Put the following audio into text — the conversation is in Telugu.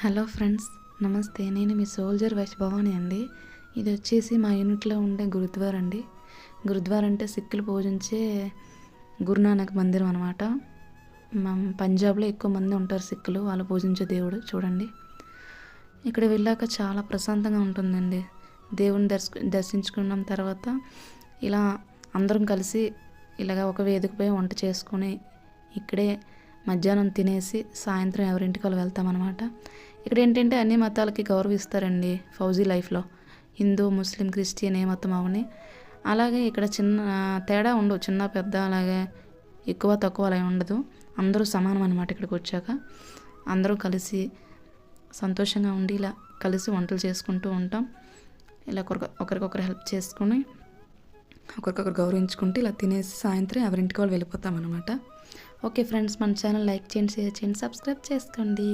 హలో ఫ్రెండ్స్ నమస్తే. నేను మీ సోల్జర్ వైష్ భవాని అండి. ఇది వచ్చేసి మా యూనిట్లో ఉండే గురుద్వార్ అండి. గురుద్వార్ అంటే సిక్కులు పూజించే గురునానక్ మందిరం అనమాట మా పంజాబ్లో ఎక్కువ మంది ఉంటారు సిక్కులు వాళ్ళు పూజించే దేవుడు. చూడండి. ఇక్కడ వెళ్ళాక చాలా ప్రశాంతంగా ఉంటుందండి. దేవుని దర్శ దర్శించుకున్న తర్వాత ఇలా అందరం కలిసి ఇలాగ ఒక వేదికపై వంట చేసుకొని ఇక్కడే మధ్యాహ్నం తినేసి సాయంత్రం ఎవరింటికి వాళ్ళు వెళ్తామన్నమాట. ఇక్కడ ఏంటంటే అన్ని మతాలకి గౌరవిస్తారండి ఫౌజీ లైఫ్లో. హిందూ ముస్లిం క్రిస్టియన్ ఏ మతం అవని. అలాగే ఇక్కడ చిన్న తేడా ఉండవు. చిన్న పెద్ద అలాగే ఎక్కువ తక్కువ అలా ఉండదు. అందరూ సమానం అనమాట ఇక్కడికి వచ్చాక. అందరూ కలిసి సంతోషంగా ఉండి ఇలా కలిసి వంటలు చేసుకుంటూ ఉంటాం. ఇలా ఒకరికి ఒకరికొకరు హెల్ప్ చేసుకుని ఒకరికొకరు గౌరవించుకుంటూ ఇలా తినేసి సాయంత్రం ఎవరింటికి వాళ్ళు వెళ్ళిపోతాం అనమాట ఓకే ఫ్రెండ్స్ మన ఛానల్ లైక్ చేయండి షేర్ చేయండి సబ్స్క్రైబ్ చేసుకోండి.